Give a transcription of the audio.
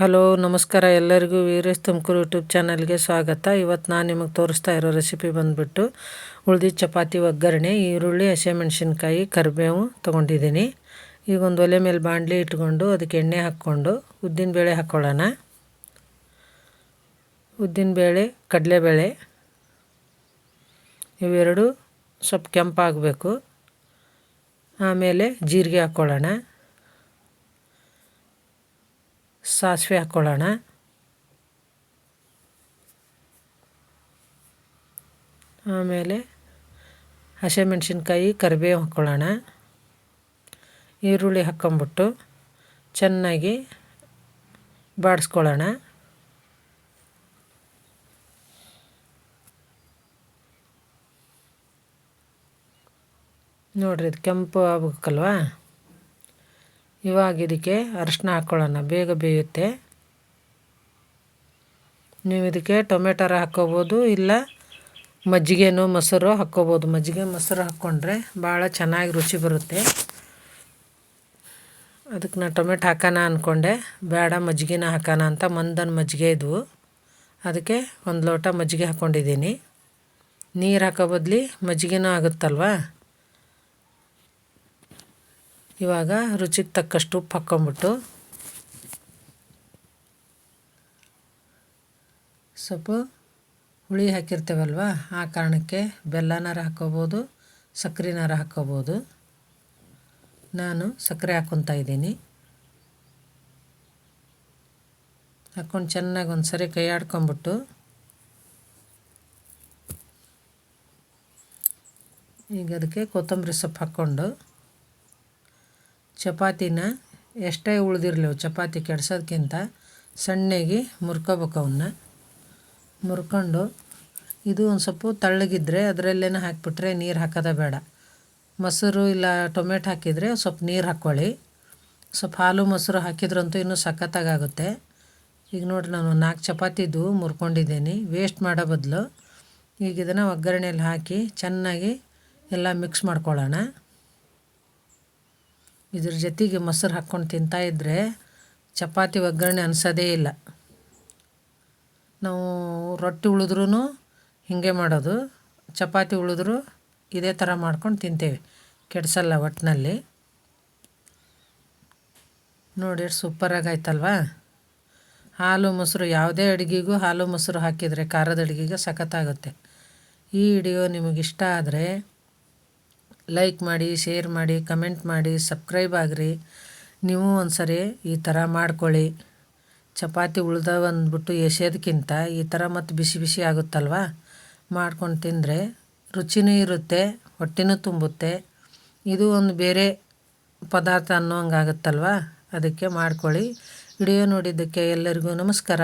Hello, ನಮಸ್ಕಾರ ಎಲ್ಲರಿಗೂ Veeresh Tumakuru YouTube ಚಾನಲ್ಗೆ ಸ್ವಾಗತ. ಇವತ್ತು ನಾನು ನಿಮಗೆ ತೋರಿಸ್ತಾ ಇರೋ ರೆಸಿಪಿ ಬಂದುಬಿಟ್ಟು ಉಳ್ದಿದ್ದ ಚಪಾತಿ ಒಗ್ಗರಣೆ, ಈರುಳ್ಳಿ ಹಸಿಮೆಣ್ಸಿನ್ಕಾಯಿ ಕರಿಬೇವು ತೊಗೊಂಡಿದ್ದೀನಿ. ಈಗ ಒಂದು ಒಲೆ ಮೇಲೆ ಬಾಂಡ್ಲಿ ಇಟ್ಕೊಂಡು ಅದಕ್ಕೆ ಎಣ್ಣೆ ಹಾಕ್ಕೊಂಡು ಉದ್ದಿನಬೇಳೆ ಹಾಕ್ಕೊಳ್ಳೋಣ ಉದ್ದಿನಬೇಳೆ ಕಡಲೆಬೇಳೆ, ಇವೆರಡು ಸ್ವಲ್ಪ ಕೆಂಪಾಗಬೇಕು. ಆಮೇಲೆ ಜೀರಿಗೆ ಹಾಕ್ಕೊಳ್ಳೋಣ ಸಾಸಿವೆ ಹಾಕ್ಕೊಳ್ಳೋಣ ಆಮೇಲೆ ಹಸಿಮೆಣ್ಸಿನ್ಕಾಯಿ ಕರಿಬೇವು ಹಾಕ್ಕೊಳ್ಳೋಣ ಈರುಳ್ಳಿ ಹಾಕ್ಕೊಂಬಿಟ್ಟು ಚೆನ್ನಾಗಿ ಬಾಡಿಸ್ಕೊಳ್ಳೋಣ. ನೋಡಿರಿ ಇದು ಕೆಂಪು ಆಗ್ಬೇಕಲ್ವಾ? ಇವಾಗ ಇದಕ್ಕೆ ಅರಿಶಿನ ಹಾಕ್ಕೊಳ್ಳೋಣ ಬೇಗ ಬೇಯುತ್ತೆ. ನೀವು ಇದಕ್ಕೆ ಟೊಮೆಟೊರ ಹಾಕ್ಕೋಬೋದು, ಇಲ್ಲ ಮಜ್ಜಿಗೆನೋ ಮೊಸರು ಹಾಕ್ಕೋಬೋದು. ಮಜ್ಜಿಗೆ, ಮೊಸರು ಹಾಕ್ಕೊಂಡ್ರೆ ಭಾಳ ಚೆನ್ನಾಗಿ ರುಚಿ ಬರುತ್ತೆ. ಅದಕ್ಕೆ ನಾನು ಟೊಮೆಟೊ ಹಾಕೋಣ ಅಂದ್ಕೊಂಡೆ ಬೇಡ, ಮಜ್ಜಿಗೆನ ಹಾಕೋಣ ಅಂತ ಮಂದನ ಮಜ್ಜಿಗೆ ಇದ್ವು ಅದಕ್ಕೆ ಒಂದು ಲೋಟ ಮಜ್ಜಿಗೆ ಹಾಕ್ಕೊಂಡಿದ್ದೀನಿ. ನೀರು ಹಾಕೋ ಬದಲಿ ಮಜ್ಜಿಗೆನೂ ಆಗುತ್ತಲ್ವಾ? ಇವಾಗ ರುಚಿಗೆ ತಕ್ಕಷ್ಟು ಉಪ್ಪು ಹಾಕ್ಕೊಂಬಿಟ್ಟು ಸ್ವಲ್ಪ ಹುಳಿ ಹಾಕಿರ್ತೇವಲ್ವ? ಆ ಕಾರಣಕ್ಕೆ ಬೆಲ್ಲನಾರ ಹಾಕ್ಕೋಬೋದು ಸಕ್ಕರೆನಾರ ಹಾಕ್ಕೋಬೋದು. ನಾನು ಸಕ್ಕರೆ ಹಾಕ್ಕೊತಾ ಇದ್ದೀನಿ. ಹಾಕ್ಕೊಂಡು ಚೆನ್ನಾಗಿ ಒಂದು ಸರಿ ಕೈ ಆಡ್ಕೊಂಬಿಟ್ಟು ಈಗ ಅದಕ್ಕೆ ಕೊತ್ತಂಬರಿ ಸೊಪ್ಪು ಹಾಕ್ಕೊಂಡು ಚಪಾತಿನ ಎಷ್ಟೇ ಉಳಿದಿರಲಿ ಚಪಾತಿ ಕೆಡ್ಸೋದ್ಕಿಂತ ಸಣ್ಣಗೆ ಮುರ್ಕೋಬೇಕು ಅವನ್ನ ಮುರ್ಕೊಂಡು ಇದು ಒಂದು ಸ್ವಲ್ಪ ತಳ್ಳಗಿದ್ರೆ ಅದರಲ್ಲೇನೆ ಹಾಕಿಬಿಟ್ರೆ ನೀರು ಹಾಕೋದೇ ಬೇಡ. ಮೊಸರು ಇಲ್ಲ ಟೊಮೆಟೊ ಹಾಕಿದರೆ ಸ್ವಲ್ಪ ನೀರು ಹಾಕ್ಕೊಳ್ಳಿ ಸ್ವಲ್ಪ ಹಾಲು ಮೊಸರು ಹಾಕಿದ್ರಂತೂ ಇನ್ನೂ ಸಖತ್ತಾಗುತ್ತೆ ಈಗ ನೋಡಿರಿ ನಾನು ನಾಲ್ಕು ಚಪಾತಿದು ಮುರ್ಕೊಂಡಿದ್ದೀನಿ. ವೇಸ್ಟ್ ಮಾಡೋ ಬದಲು ಈಗ ಇದನ್ನು ಒಗ್ಗರಣೆಯಲ್ಲಿ ಹಾಕಿ ಚೆನ್ನಾಗಿ ಎಲ್ಲ ಮಿಕ್ಸ್ ಮಾಡ್ಕೊಳ್ಳೋಣ. ಇದ್ರ ಜೊತೆಗೆ ಮೊಸರು ಹಾಕ್ಕೊಂಡು ತಿಂತಾಯಿದ್ರೆ ಚಪಾತಿ ಒಗ್ಗರಣೆ ಅನ್ಸೋದೇ ಇಲ್ಲ. ನಾವು ರೊಟ್ಟಿ ಉಳಿದ್ರೂ ಹೀಗೆ ಮಾಡೋದು, ಚಪಾತಿ ಉಳಿದ್ರು ಇದೇ ಥರ ಮಾಡ್ಕೊಂಡು ತಿಂತೇವೆ, ಕೆಡಿಸಲ್ಲ ಒಟ್ಟಿನಲ್ಲಿ ನೋಡಿ ಸೂಪರಾಗಿ ಆಯ್ತಲ್ವಾ ಹಾಲು, ಮೊಸರು ಯಾವುದೇ ಅಡುಗೆಗೂ ಹಾಲು, ಮೊಸರು ಹಾಕಿದರೆ ಖಾರದ ಅಡುಗೆಗೆ ಸಖತ್ತಾಗುತ್ತೆ. ಈ ವಿಡಿಯೋ ನಿಮಗಿಷ್ಟ ಆದರೆ ಲೈಕ್ ಮಾಡಿ ಶೇರ್ ಮಾಡಿ ಕಮೆಂಟ್ ಮಾಡಿ ಸಬ್ಸ್ಕ್ರೈಬ್ ಆಗಿರಿ. ನೀವು ಒಂದು ಸರಿ ಈ ಥರ ಮಾಡ್ಕೊಳ್ಳಿ. ಚಪಾತಿ ಉಳ್ದವ ಅಂದ್ಬಿಟ್ಟು ಎಸೆಯೋದಕ್ಕಿಂತ ಈ ಥರ ಮತ್ತು ಬಿಸಿ ಬಿಸಿ ಆಗುತ್ತಲ್ವ? ಮಾಡ್ಕೊಂಡು ತಿಂದರೆ ರುಚಿನೂ ಇರುತ್ತೆ, ಹೊಟ್ಟೆನೂ ತುಂಬುತ್ತೆ. ಇದು ಒಂದು ಬೇರೆ ಪದಾರ್ಥ ಅನ್ನೋ ಹಂಗಾಗುತ್ತಲ್ವ ಅದಕ್ಕೆ ಮಾಡ್ಕೊಳ್ಳಿ. ವಿಡಿಯೋ ನೋಡಿದ್ದಕ್ಕೆ ಎಲ್ಲರಿಗೂ ನಮಸ್ಕಾರ.